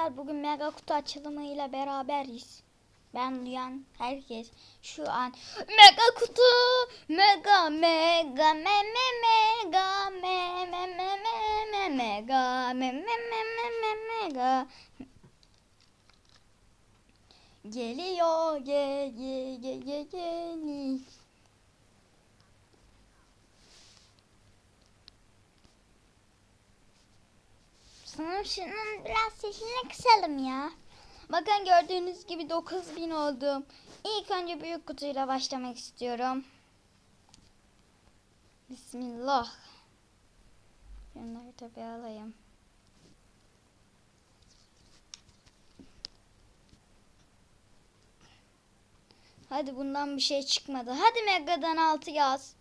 arkadaşlar bugün mega kutu açılımıyla beraberiz. Ben duyan herkes şu an mega kutu mega mega me me mega me me me me me mega me me me me me mega geliyor ge ge ge ge geli. Sanırım şunun biraz sesini kısalım ya. Bakın gördüğünüz gibi 9000 oldum. İlk önce büyük kutuyla başlamak istiyorum. Bismillah. Şunları tabi alayım. Hadi bundan bir şey çıkmadı. Hadi Mega'dan 6 yaz.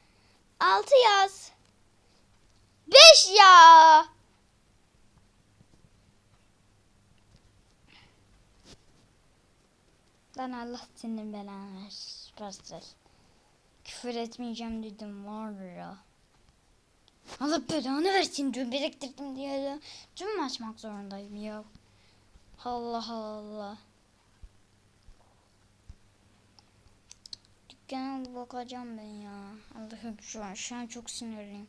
6 yaz. 5 ya. Lan Allah senin belanı versin. Küfür etmeyeceğim dedim var ya. Allah belanı versin dün biriktirdim diye de dün mü açmak zorundayım ya. Allah Allah. Dükkana bakacağım ben ya. Allah'ım şu an, şu an çok sinirliyim.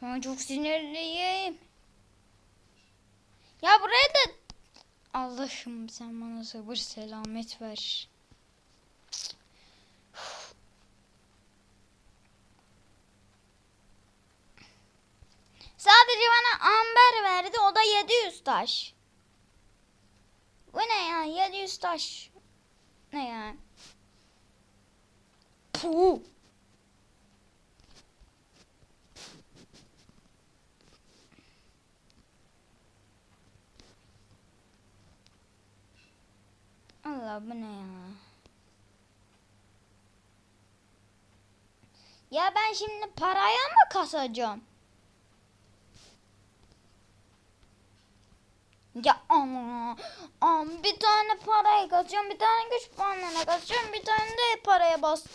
Şu an çok sinirliyim. Ya buraya da Allah'ım sen bana sabır selamet ver. Sadece bana amber verdi o da 700 taş. Bu ne ya 700 taş. Ne ya? Puh. Allah bu ne ya? Ya ben şimdi paraya mı kasacağım? Ya ama am bir tane parayı kazacağım, bir tane güç puanlarına kazacağım, bir tane de paraya bas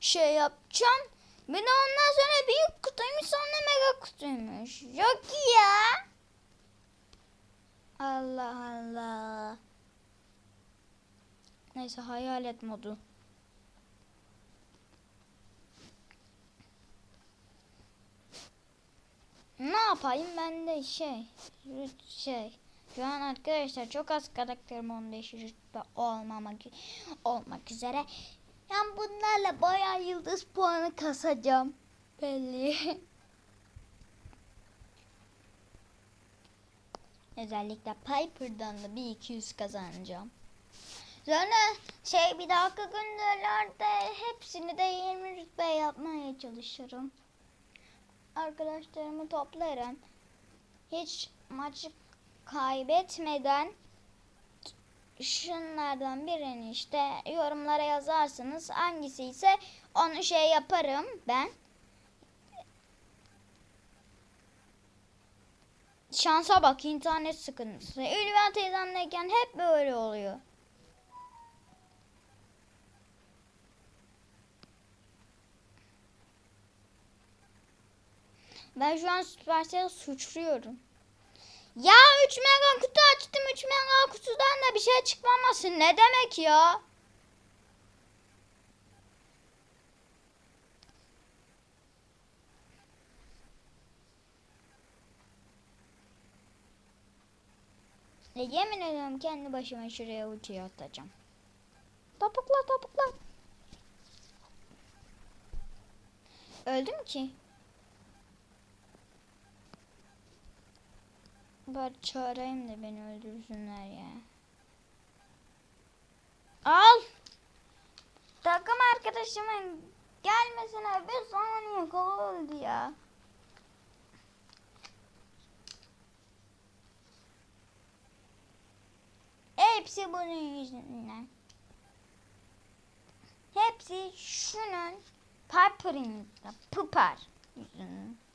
şey yapacağım. Bir de ondan sonra büyük kutuymuş sonra mega kutuymuş. Yok ya. Allah Allah. Neyse hayalet modu. Ne yapayım ben de şey şey şu an arkadaşlar çok az karakterim 15 rütbe olmamak olmak üzere. Yani bunlarla bayağı yıldız puanı kasacağım. Belli. Özellikle Piper'dan da bir 200 kazanacağım. Sonra şey bir dahaki günlerde hepsini de 20 rütbe yapmaya çalışırım. Arkadaşlarımı toplarım. Hiç maçı kaybetmeden şunlardan birini işte yorumlara yazarsınız. Hangisi ise onu şey yaparım ben. Şansa bak internet sıkıntısı. Ülven teyzemleyken hep böyle oluyor. Ben şu an Supercell'i suçluyorum. Ya 3 mega kutu açtım 3 mega kutudan da bir şey çıkmaması ne demek ya? E, yemin ediyorum kendi başıma şuraya uçuya atacağım. Topukla topukla. Öldüm ki. Bari çağırayım da beni öldürsünler ya. Al. Takım arkadaşımın gelmesine bir saniye kala öldü ya. Hepsi bunun yüzünden. Hepsi şunun Piper'ın. Piper yüzünden.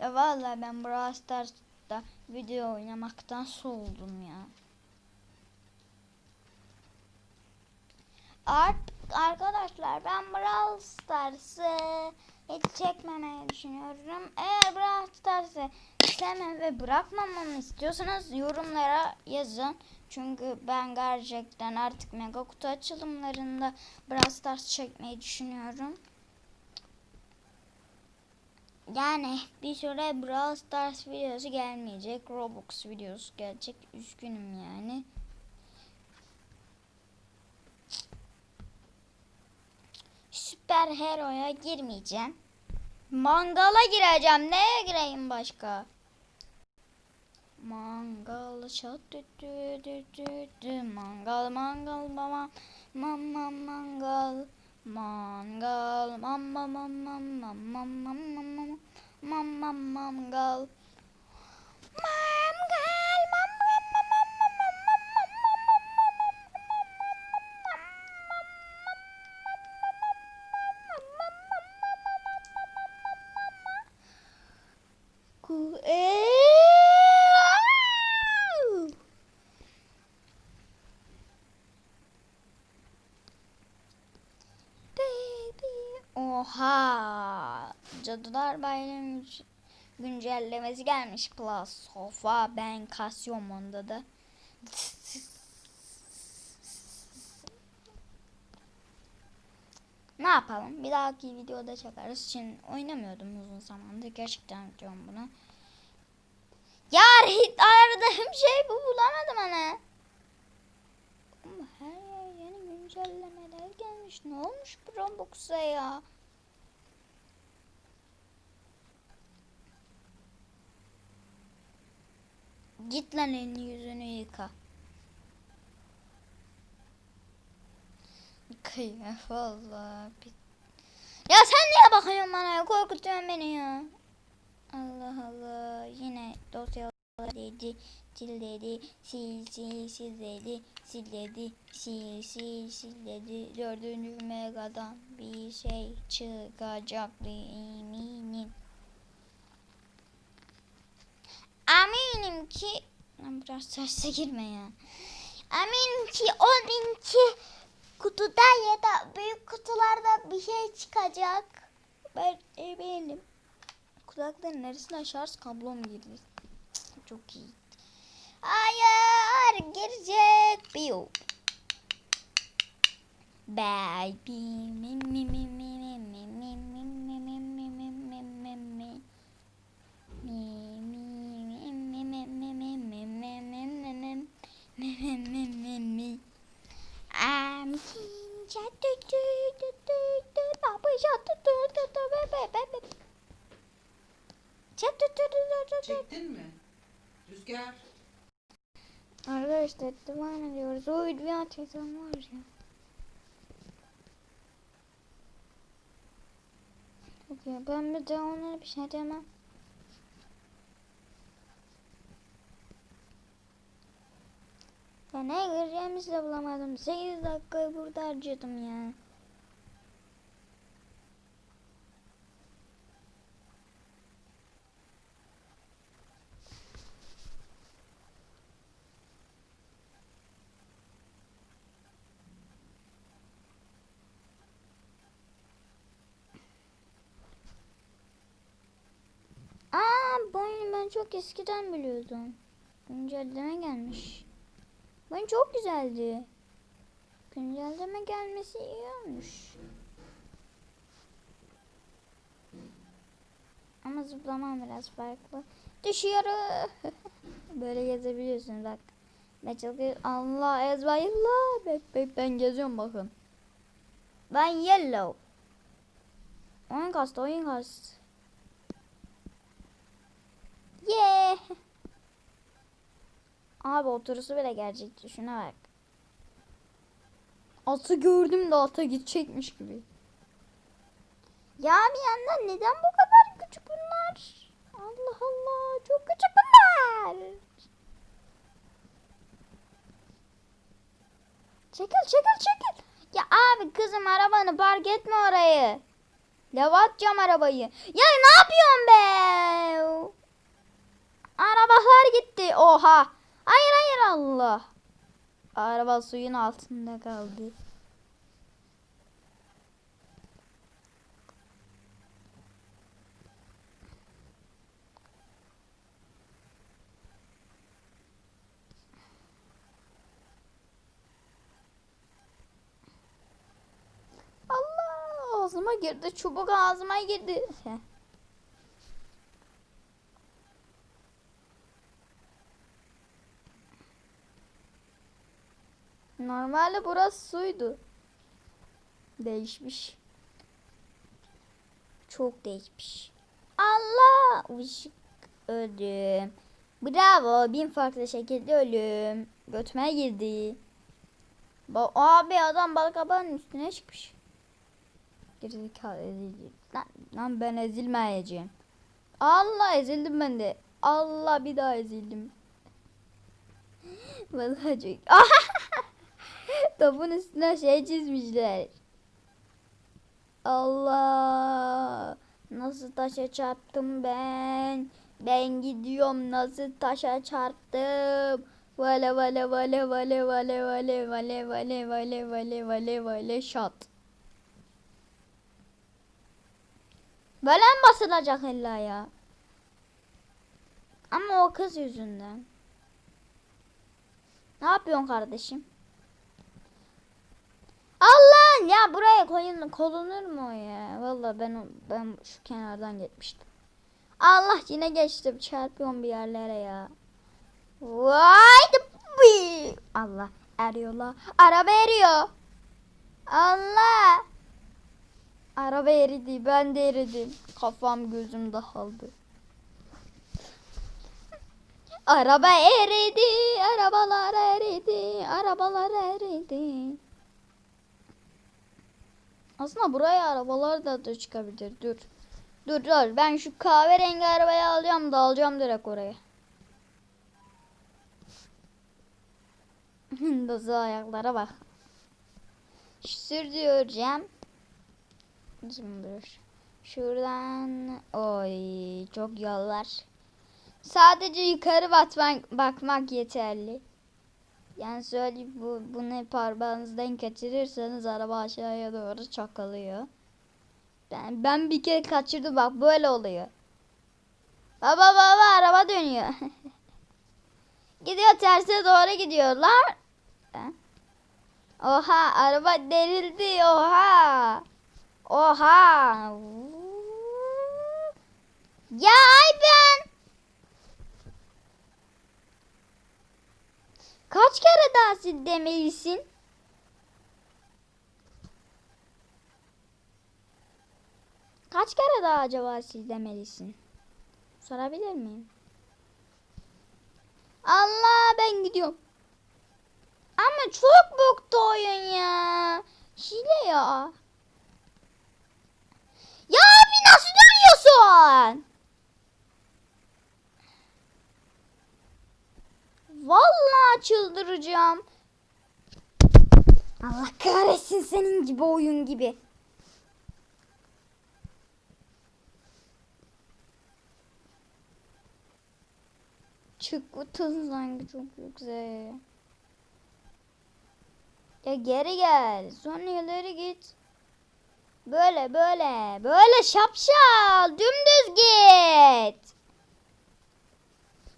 Ya vallahi ben Brawl Stars'ta video oynamaktan soğudum ya. Artık arkadaşlar ben Brawl Stars'ı hiç çekmemeyi düşünüyorum. Eğer Brawl Stars'ı sevmem ve bırakmamamı istiyorsanız yorumlara yazın. Çünkü ben gerçekten artık mega kutu açılımlarında Brawl Stars çekmeyi düşünüyorum. Yani bir süre Brawl Stars videosu gelmeyecek. Roblox videosu gelecek. Üzgünüm yani. Süper Hero'ya girmeyeceğim. Mangala gireceğim. Neye gireyim başka? Mangal çat dü dü. Mangal mangal mama mama mangal mangal mama mama mama mama mama mama mangal mangal mama Ku- Eee! Baby. Oha! Cadılar Bayramı güncellemesi gelmiş Plus Sofa Ben Cassiomon'da da. Ne yapalım? Bir dahaki videoda çekarız. Şimdi oynamıyordum uzun zamandır. Gerçekten diyorum bunu. Ya hit aradığım şey bu bulamadım hani. Ama her yer yeni güncellemeler gelmiş. Ne olmuş bu Roblox'a ya? Git lan elini yüzünü yıka. Yıkayım valla. Ya sen niye bakıyorsun bana ya? Korkutuyorsun beni ya. Allah Allah. Yine dosyalar dedi. Sil dedi. Sil sil sil dedi. Sil dedi. Sil sil sil dedi. Dördüncü megadan bir şey çıkacak eminim. Eminim ki Lan biraz terse girme ya. Eminim ki o linki kutuda ya da büyük kutularda bir şey çıkacak. Ben eminim. Kulakların neresine şarj kablom girdi. Çok iyi. Hayır girecek. Biyo. Baby mi mi mi mi devam ediyoruz. O video çeken var ya. Ben bir de onlara bir şey demem. Ya ne gireceğimizi de bulamadım. 8 dakikayı burada harcadım ya. Aa bu oyunu ben çok eskiden biliyordum. Güncelleme gelmiş. Oyun çok güzeldi. Güncelleme gelmesi iyi olmuş. Ama zıplamam biraz farklı. Düşüyorum. Böyle gezebiliyorsun bak. Ben çok Allah ezbayıllah. Bek bek ben geziyorum bakın. Ben yellow. Oyun kastı oyun kastı. Yeah. Abi oturusu bile gelecekti. Şuna bak. Atı gördüm de ata gidecekmiş gibi. Ya bir yandan neden bu kadar küçük bunlar? Allah Allah çok küçük bunlar. Çekil çekil çekil. Ya abi kızım arabanı park etme orayı. Lava atacağım arabayı. Ya ne yapıyorsun be? Arabalar gitti. Oha. Hayır hayır Allah. Araba suyun altında kaldı. Allah ağzıma girdi. Çubuk ağzıma girdi. Normalde burası suydu. Değişmiş. Çok değişmiş. Allah! Işık öldüm. Bravo. Bin farklı şekilde ölüm. Götüme girdi. Ba abi adam balık kabağının üstüne çıkmış. Gerizekalı ezildi. Lan, lan ben ezilmeyeceğim. Allah ezildim ben de. Allah bir daha ezildim. Vallahi çok. Topun üstüne şey çizmişler. Allah. Nasıl taşa çarptım ben? Ben gidiyorum nasıl taşa çarptım? Vale vale vale vale vale vale vale vale vale vale vale vale şat. Böyle mi basılacak illa ya? Ama o kız yüzünden. Ne yapıyorsun kardeşim? Allah ya buraya koyun kolunur mu ya? Vallahi ben ben şu kenardan geçmiştim. Allah yine geçtim çarpıyorum bir yerlere ya. Vay bıy. Allah eriyorlar. Araba eriyor. Allah. Araba eridi ben de eridim. Kafam gözüm dağıldı. Araba eridi, arabalar eridi, arabalar eridi. Aslında buraya arabalar da, da çıkabilir. Dur. Dur dur. Ben şu kahverengi arabayı alacağım da alacağım direkt oraya. Nasıl ayaklara bak. Sürdüreceğim. Şimdi dur. Şuradan oy çok yollar. Sadece yukarı batmak, bakmak yeterli. Yani söyleyeyim bu bunu parmağınızdan kaçırırsanız araba aşağıya doğru çakılıyor. Ben ben bir kere kaçırdım bak böyle oluyor. Baba baba araba dönüyor. gidiyor terse doğru gidiyorlar. Ha? Oha araba derildi oha. Oha. Ya ay ben. Kaç kere daha sil demelisin? Kaç kere daha acaba sil demelisin? Sorabilir miyim? Allah ben gidiyorum. Ama çok boktu oyun ya. Hile ya. Ya abi nasıl dönüyorsun? Vallahi çıldıracağım. Allah kahretsin senin gibi oyun gibi. Çık sanki çok yüksek. Ya geri gel. Son ileri git. Böyle böyle. Böyle şapşal. Dümdüz git.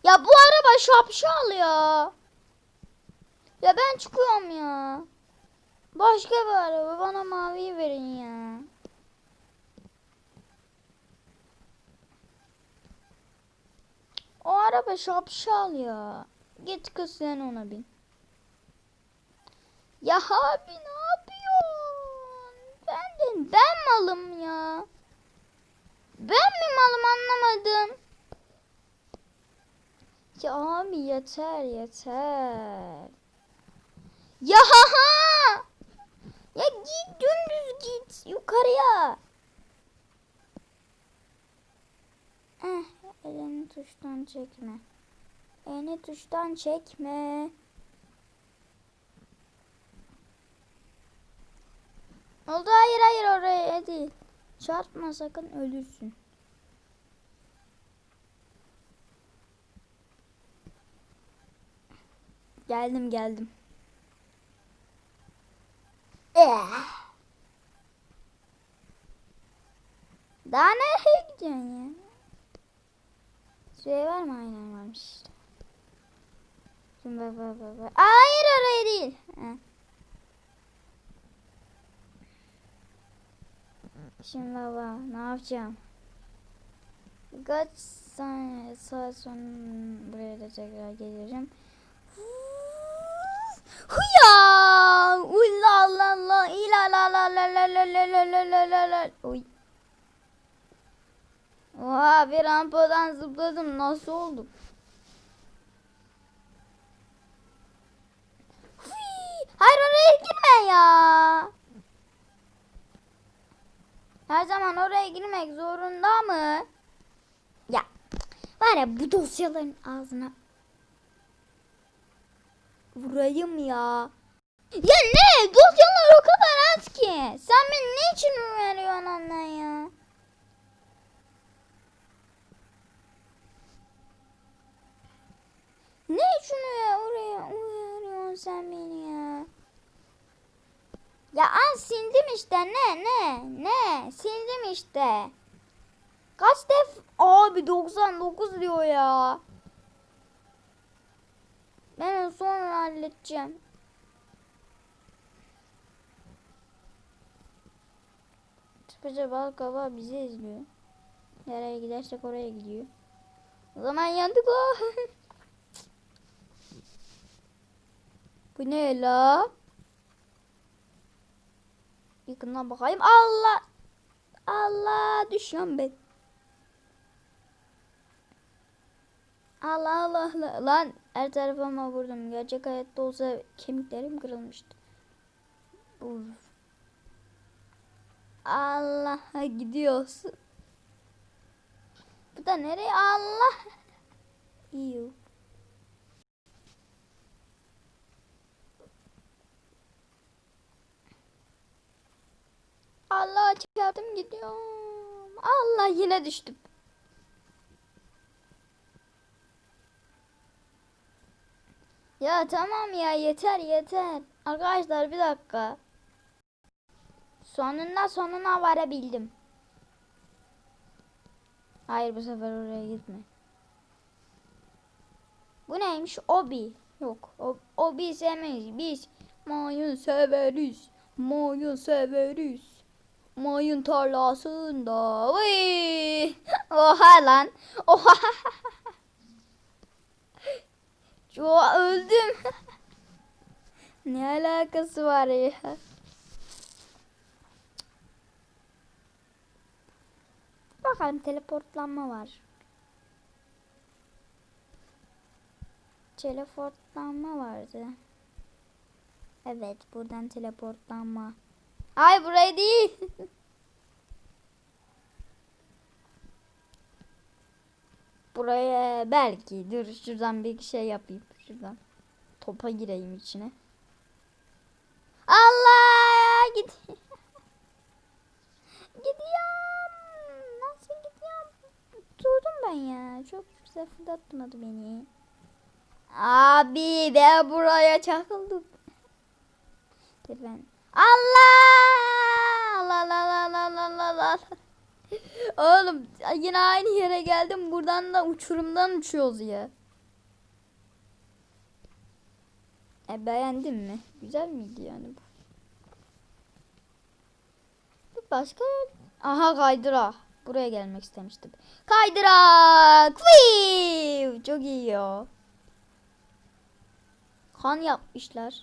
Ya bu araba şapşal ya. Ya ben çıkıyorum ya. Başka bir araba bana maviyi verin ya. O araba şapşal ya. Git kız sen ona bin. Ya abi ne yapıyorsun? Ben de ben malım ya. Ben mi malım anlamadım. Ya abi yeter yeter. Ya ha ha. Ya git dümdüz git yukarıya. Eh, elini tuştan çekme. Elini tuştan çekme. Oldu hayır hayır oraya değil. Çarpma sakın ölürsün. Geldim geldim. Daha nereye gidiyorsun ya? Süre var mı? Aynen varmış işte. Şimdi bak bak bak. Hayır oraya değil. Heh. Şimdi baba ne yapacağım? Kaç saniye saat sonra buraya da tekrar gelirim. Huya! Ulla la la ila la la la la la la la la la la la Uy. Oha bir rampadan zıpladım nasıl oldu? Hayır oraya girme ya. Her zaman oraya girmek zorunda mı? Ya var ya bu dosyaların ağzına vurayım ya. Ya ne? Dosyalar o kadar az ki. Sen beni ne için uyarıyorsun ondan ya? Ne için uya- oraya uyarıyorsun sen beni ya? Ya an sildim işte ne ne ne sildim işte. Kaç def abi 99 diyor ya. Ben onu sonra halledeceğim. Tıpıca bal kaba bizi izliyor. Nereye gidersek oraya gidiyor. O zaman yandık o. Bu ne la? Yakından bakayım. Allah. Allah düşüyorum ben. Allah Allah. Lan her tarafıma vurdum. Gerçek hayatta olsa kemiklerim kırılmıştı. Uf. Allah gidiyoruz. Bu da nereye? Allah. İyi. Allah çarptım gidiyorum. Allah yine düştüm. Ya tamam ya yeter yeter. Arkadaşlar bir dakika. Sonunda sonuna varabildim. Hayır bu sefer oraya gitme. Bu neymiş? Obi. Yok. Obi sevmeyiz. Biz mayın severiz. Mayın severiz. Mayın tarlasında. Vıy! Oha lan. Oha. Yo öldüm. ne alakası var ya? Bakalım teleportlanma var. Teleportlanma vardı. Evet buradan teleportlanma. Ay buraya değil. Buraya belki dur şuradan bir şey yapayım şuradan. Topa gireyim içine. Allah git. Gidiyorum. Nasıl gidiyorum? Durdum ben ya. Çok güzel fırlatmadı beni. Abi ben buraya çakıldım. Dur ben. Allah! La la la la la la la. Oğlum yine aynı yere geldim. Buradan da uçurumdan uçuyoruz ya. E beğendin mi? Güzel miydi yani bu? Başka Aha kaydıra. Buraya gelmek istemiştim. Kaydırak. Fiu! Çok iyi ya. Kan yapmışlar.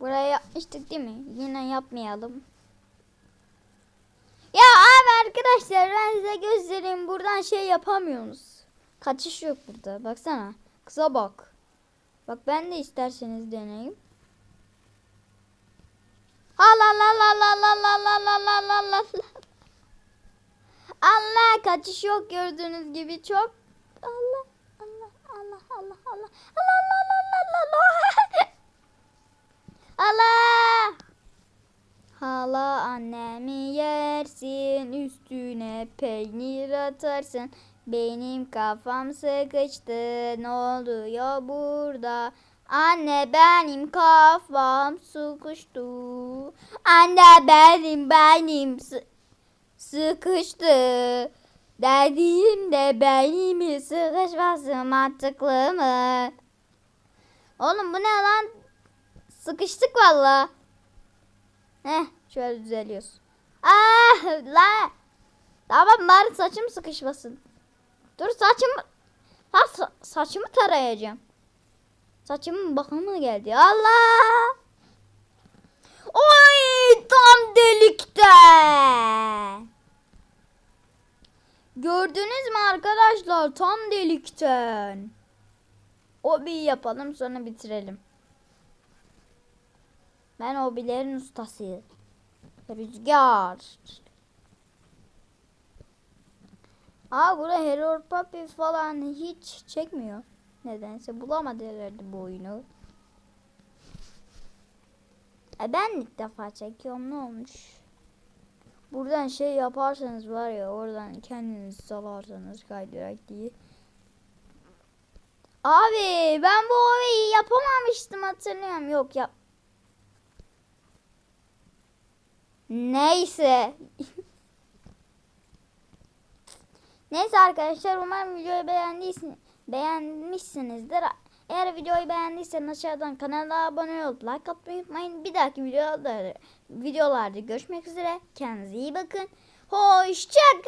Buraya yapmıştık değil mi? Yine yapmayalım. Ya abi arkadaşlar ben size göstereyim. Buradan şey yapamıyorsunuz. Kaçış yok burada. Baksana. Kıza bak. Bak ben de isterseniz deneyim. Allah Allah Allah Allah Allah Allah Allah Allah Allah Allah. Allah kaçış yok gördüğünüz gibi çok. Allah Allah Allah Allah Allah Allah Allah Allah Allah Allah. Hala annemi yersin üstüne peynir atarsın. Benim kafam sıkıştı ne oluyor burada? Anne benim kafam sıkıştı. Anne benim benim sı- sıkıştı. Dediğim de benim sıkışması mantıklı mı? Oğlum bu ne lan? Sıkıştık valla. Heh şöyle düzeliyoruz. Ah la. Tamam bari saçım sıkışmasın. Dur saçımı. Ha, sa- saçımı tarayacağım. Saçımın bakımı geldi. Allah. Oy tam delikte. Gördünüz mü arkadaşlar tam delikten. O bir yapalım sonra bitirelim. Ben hobilerin ustasıyım. Rüzgar. Aa burada Hero Puppy falan hiç çekmiyor. Nedense bulamadı herhalde bu oyunu. E ben ilk defa çekiyorum ne olmuş? Buradan şey yaparsanız var ya oradan kendiniz salarsanız kaydırak diye. Abi ben bu olayı yapamamıştım hatırlıyorum. Yok yap. Neyse. Neyse arkadaşlar umarım videoyu beğendiyseniz beğenmişsinizdir. Eğer videoyu beğendiyseniz aşağıdan kanala abone olup like atmayı unutmayın. Bir dahaki videolarda, videolarda görüşmek üzere. Kendinize iyi bakın. Hoşçakalın.